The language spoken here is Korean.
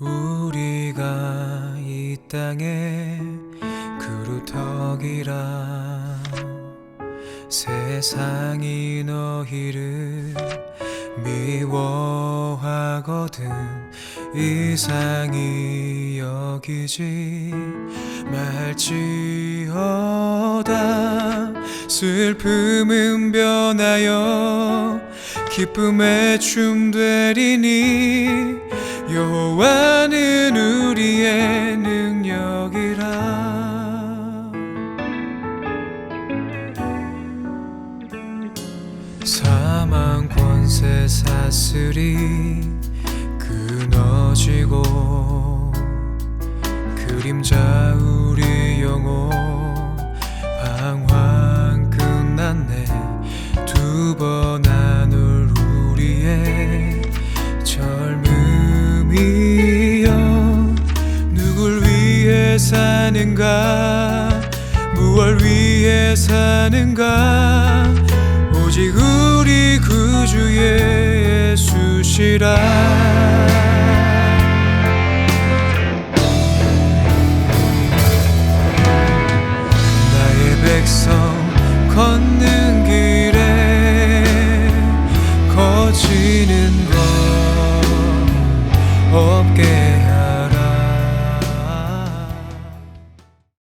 우리가 이 땅에 그루터기라 세상이 너희를 미워하거든 이상히 여기지 말지어다 슬픔은 변하여 기쁨의 춤 되리니 여호와는 우리의 능력이라. 사망 권세 사슬이 끊어지고 그림자 우 사는가? 무얼 위해 사는가? 오직 우리 구주의 예수시라. 나의 백성 걷는 길에 거치는 것 없게